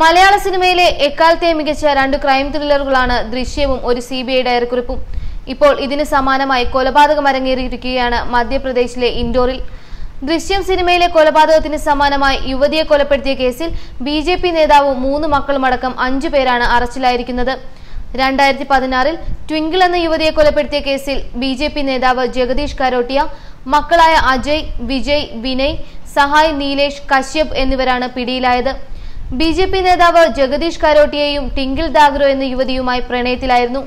മലയാള സിനിമയിലെ എക്കാലത്തെ മികച്ച രണ്ട് ക്രൈം ത്രില്ലറുകളാണ് ദൃശ്യവും ഒരു സി ബി ഐ ഡയറിക്കുറിപ്പും. ഇപ്പോൾ ഇതിന് സമാനമായി കൊലപാതകം അരങ്ങേറിയിരിക്കുകയാണ് മധ്യപ്രദേശിലെ ഇൻഡോറിൽ. ദൃശ്യം സിനിമയിലെ കൊലപാതകത്തിന് സമാനമായി യുവതിയെ കൊലപ്പെടുത്തിയ കേസിൽ ബി ജെ പി നേതാവും മൂന്ന് മക്കളുമടക്കം അഞ്ചു പേരാണ് അറസ്റ്റിലായിരിക്കുന്നത്. രണ്ടായിരത്തി പതിനാറിൽ ട്വിങ്കിൾ എന്ന യുവതിയെ കൊലപ്പെടുത്തിയ കേസിൽ ബി ജെ പി നേതാവ് ജഗദീഷ് കരോട്ടിയ മക്കളായ അജയ് വിജയ് വിനയ് സഹായ് നീലേഷ് കശ്യപ് എന്നിവരാണ് പിടിയിലായത്. ബി ജെ പി നേതാവ് ജഗദീഷ് കരോട്ടിയെയും ടിങ്കിൾ ദാഗ്രോ എന്ന യുവതിയുമായി പ്രണയത്തിലായിരുന്നു.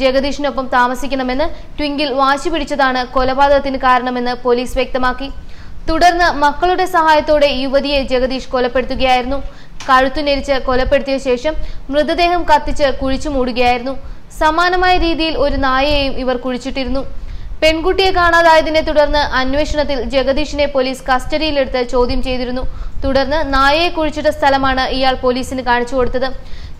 ജഗദീഷിനൊപ്പം താമസിക്കണമെന്ന് ട്വിങ്കിൾ വാശി പിടിച്ചതാണ് കൊലപാതകത്തിന് കാരണമെന്ന് പോലീസ് വ്യക്തമാക്കി. തുടർന്ന് മക്കളുടെ സഹായത്തോടെ യുവതിയെ ജഗദീഷ് കൊലപ്പെടുത്തുകയായിരുന്നു. കഴുത്തുനെരിച്ച് കൊലപ്പെടുത്തിയ ശേഷം മൃതദേഹം കത്തിച്ച് കുഴിച്ചു മൂടുകയായിരുന്നു. സമാനമായ രീതിയിൽ ഒരു നായയെയും ഇവർ കുഴിച്ചിട്ടിരുന്നു. പെൺകുട്ടിയെ കാണാതായതിനെ തുടർന്ന് അന്വേഷണത്തിൽ ജഗദീഷിനെ പോലീസ് കസ്റ്റഡിയിലെടുത്ത് ചോദ്യം ചെയ്തിരുന്നു. തുടർന്ന് നായയെ കുഴിച്ചിട്ട സ്ഥലമാണ് ഇയാൾ പോലീസിന് കാണിച്ചു കൊടുത്തത്.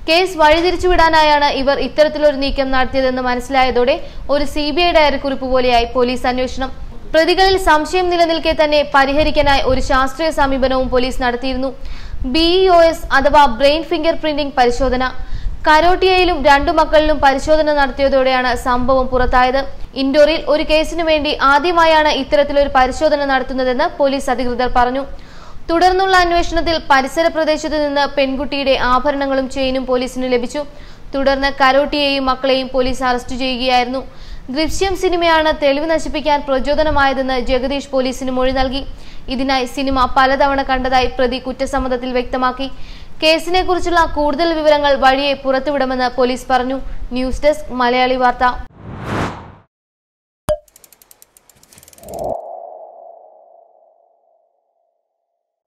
കേസ് വഴിതിരിച്ചുവിടാനായാണ് ഇവർ ഇത്തരത്തിലൊരു നീക്കം നടത്തിയതെന്ന് മനസ്സിലായതോടെ ഒരു സി ബി ഐ ഡയറിക്കുറിപ്പ് പോലെയായി പോലീസ് അന്വേഷണം. പ്രതികളിൽ സംശയം നിലനിൽക്കെ തന്നെ പരിഹരിക്കാനായി ഒരു ശാസ്ത്രീയ സമീപനവും പോലീസ് നടത്തിയിരുന്നു. ബിഇഒ എസ് അഥവാ ബ്രെയിൻ ഫിംഗർ പ്രിന്റിംഗ് പരിശോധന. കരോട്ടിയയിലും രണ്ടു മക്കളിലും പരിശോധന നടത്തിയതോടെയാണ് സംഭവം പുറത്തായത്. ഇൻഡോറിൽ ഒരു കേസിനു വേണ്ടി ആദ്യമായാണ് ഇത്തരത്തിലൊരു പരിശോധന നടത്തുന്നതെന്ന് പോലീസ് അധികൃതർ പറഞ്ഞു. തുടർന്നുള്ള അന്വേഷണത്തിൽ പരിസര പ്രദേശത്ത് നിന്ന് പെൺകുട്ടിയുടെ ആഭരണങ്ങളും ചെയിനും പോലീസിന് ലഭിച്ചു. തുടർന്ന് കരോട്ടിയെയും മക്കളെയും പോലീസ് അറസ്റ്റ് ചെയ്യുകയായിരുന്നു. ദൃശ്യം സിനിമയാണ് തെളിവ് നശിപ്പിക്കാൻ പ്രചോദനമായതെന്ന് ജഗദീഷ് പോലീസിന് മൊഴി നൽകി. ഇതിനായി സിനിമ പലതവണ കണ്ടതായി പ്രതി കുറ്റസമ്മതത്തിൽ വ്യക്തമാക്കി. കേസിനെ കുറിച്ചുള്ള കൂടുതൽ വിവരങ്ങൾ വഴിയെ പുറത്തുവിടുമെന്ന് പോലീസ് പറഞ്ഞു. News desk Malayali Vartha.